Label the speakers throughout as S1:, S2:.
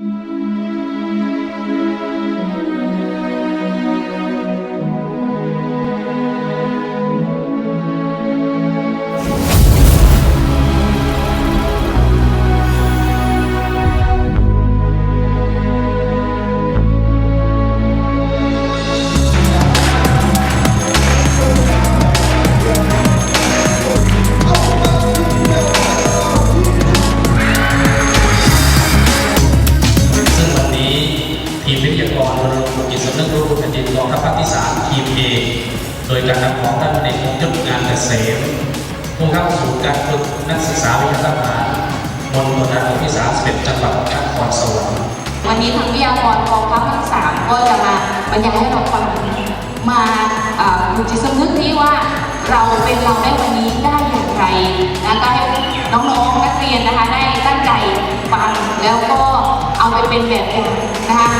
S1: ซึ่ วิทยากรรณรงค์ปลุกจิตสำนึกรู้แผ่นดินกองทัพภาคที่3ทีมเอโดยการนำของท่านเด็กยศงานเกษมผู้เข้าสู่การฝึกนักศึกษาวิทยาทหารมณฑลทหารบกที่31จังหวัดนครสวรรค์
S2: วันนี้ทางวิทยากรกองทัพภาคสามก็จะมาบรรยายให้เราฟังมาอ่าปลุกจิตสำนึกที่ว่าเราเป็นเราได้วันนี้ได้อย่างไรนะก็ให้น้องๆนักเรียนนะคะได้ตั้งใจฟังแล้วก็เอาไปเป็นแบบอย่างนะคะ
S3: ประ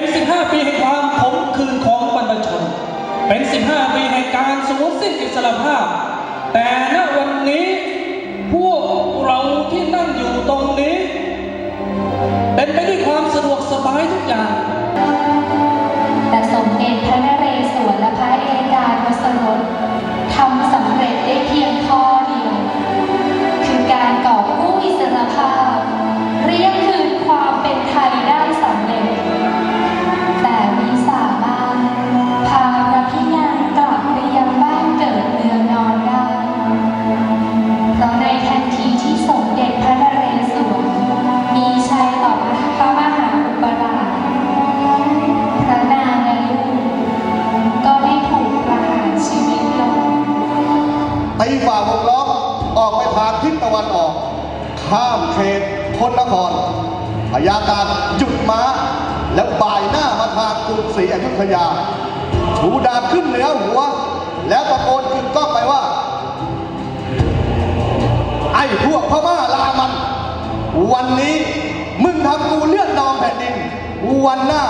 S3: เป็น 15 ปีแห่งความขมขื่นของบรรพชน เป็น 15 ปีแห่งการสูญสิ้นอิสรภาพ แต่ณวันนี้พวกเราที่นั่งอยู่ตรงนี้ เป็นไปด้วยความสะดวกสบายทุกอย่าง
S4: แต่สมเด็จพระนเรศวรและพระเอกาทศรส ออกทางทิศตะวั
S5: นออก ข้ามเขตพลนครพญาการหยุดม้า แล้วบ่ายหน้ามาทางกรุงศรีอยุธยาชูดาบขึ้นเหนือหัว แล้วตะโกนขึ้นก้องไปว่า ไอ้พวกพม่าลามัน วันนี้มึงทำกูเลือดนองแผ่นดิน วันหน้า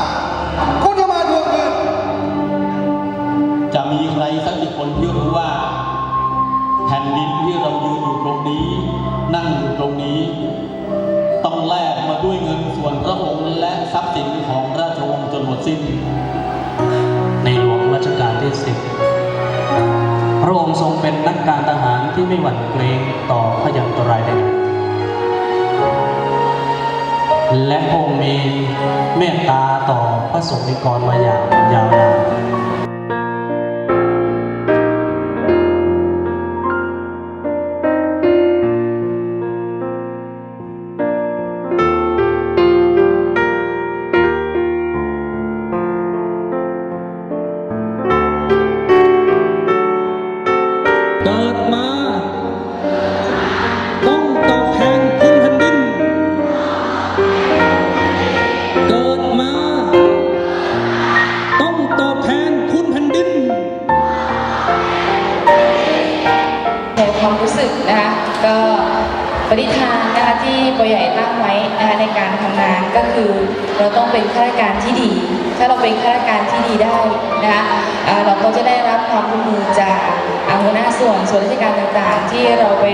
S5: ที่
S6: เรายืนอยู่ตรงนี้ นั่งอยู่ตรงนี้ ต้องแลกมาด้วยเงินส่วนพระองค์และทรัพย์สินของราชวงศ์จนหมดสิ้น
S1: ในหลวงรัชกาลที่สิบพระองค์ทรงเป็นนักการทหารที่ไม่หวั่นเกรงต่อพยันตรายใดและพระองค์มีเมตตาต่อพระสงฆ์นิกรมาอย่างยาวนาน
S3: ค
S2: วามรู้สึกนะคะก็ปณิธานนะคะที่ปใหญ่ตั้งไว้นะคะในการทำงานก็คือ เราต้องเป็นข้าราชการที่ดี ถ้าเราเป็นข้าราชการที่ดีได้นะคะเราก็จะได้รับความร่วมมือจากอาหัวหน้าส่วนส่วนราชการต่างๆ ที่เราไป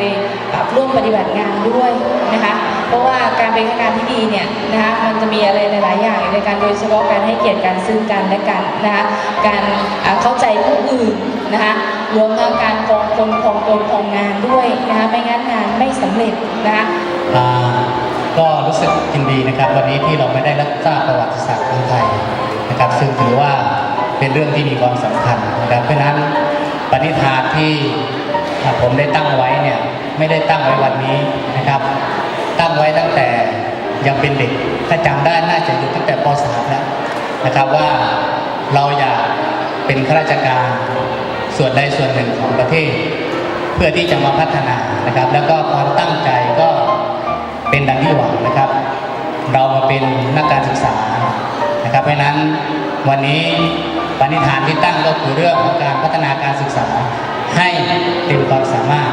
S2: อ่าร่วมปฏิบัติงานด้วยนะคะเพราะว่าการเป็นข้าราชการที่ดีเนี่ยนะคะมันจะมีอะไรหลายๆอย่างในการโดยเฉพาะการให้เกียรติกันซึ่งกันและกันนะคะการเข้าใจผู้อื่นนะคะ รวมทั้งการคองคนคองตนคองงานด้วยนะคะไม่งั้นงานไม่สำเร็จนะคะ
S7: ก็รู้สึกยินดีนะครับ วันนี้ที่เราไม่ได้รับทราบประวัติศาสตร์ของไทยนะครับ ซึ่งถือว่าเป็นเรื่องที่มีความสำคัญนะครับเพราะนั้นปณิธานที่ผมได้ตั้งไว้เนี่ยไม่ได้ตั้งไว้วันนี้นะครับ ตั้งไว้ตั้งแต่ยังเป็นเด็กถ้าจำได้น่าจะอยู่ตั้งแต่ป .3 แล้วนะครับว่าเราอยากเป็นข้าราชการ ส่วนใดส่วนหนึ่งของประเทศ เพื่อที่จะมาพัฒนานะครับ แล้วก็ความตั้งใจก็เป็นดังที่หวังนะครับ เรามาเป็นนักการศึกษานะครับ เพราะนั้นวันนี้ปณิธานที่ตั้งก็คือเรื่องของการพัฒนาการศึกษาให้เต็มความสามารถ